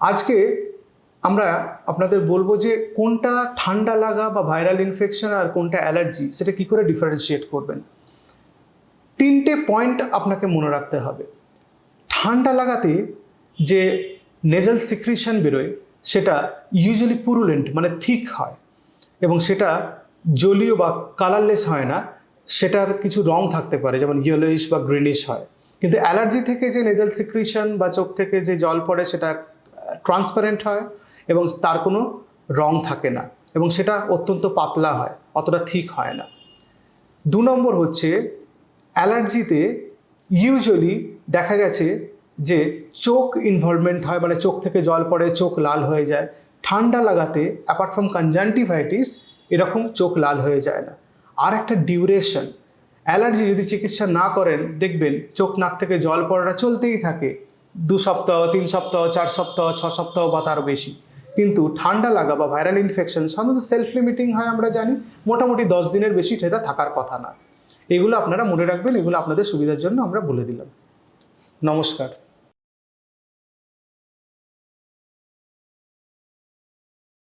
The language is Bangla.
আজকে আমরা আপনাদের বলব যে কোনটা ঠান্ডা লাগা বা ভাইরাল ইনফেকশন আর কোনটা অ্যালার্জি সেটা কি করে ডিফারেন্সিয়েট করবেন? তিনটে পয়েন্ট আপনাকে মনে রাখতে হবে। ঠান্ডা লাগাতে যে নেজাল সিক্রিশন বেরোয়, সেটা ইউজুয়ালি পুরুলেন্ট মানে থিক হয় এবং সেটা জলীয় বা কালারলেস হয় না, সেটার কিছু রং থাকতে পারে, যেমন ইয়েলোইশ বা গ্রিনিশ হয়। কিন্তু অ্যালার্জি থেকে যে নেজাল সিক্রিশন বা চোখ থেকে যে জল পড়ে, সেটা ট্রান্সপারেন্ট হয় এবং তার কোনো রং থাকে না এবং সেটা অত্যন্ত পাতলা হয়, অতটা থিক হয় না। দু নম্বর হচ্ছে, অ্যালার্জিতে ইউজুয়ালি দেখা গেছে যে চোখ ইনভলভমেন্ট হয় মানে চোখ থেকে জল পড়ে, চোখ লাল হয়ে যায়। ঠান্ডা লাগাতে অ্যাপার্ট ফ্রম কনজান্টিভাইটিস এরকম চোখ লাল হয়ে যায় না। আর একটা ডিউরেশন অ্যালার্জি যদি চিকিৎসা না করেন, দেখবেন চোখ নাক থেকে জল পড়াটা চলতেই থাকে। দু সপ্তাহ, তিন সপ্তাহ, চার সপ্তাহ, ছ সপ্তাহ বা তার বেশি। কিন্তু ঠান্ডা লাগা বা ভাইরাল ইনফেকশন সাধারণত সেলফ লিমিটিং হয় আমরা জানি, মোটামুটি দশ দিনের বেশি সেটা থাকার কথা না। এগুলো আপনারা মনে রাখবেন, এগুলো আপনাদের সুবিধার জন্য আমরা বলে দিলাম। নমস্কার।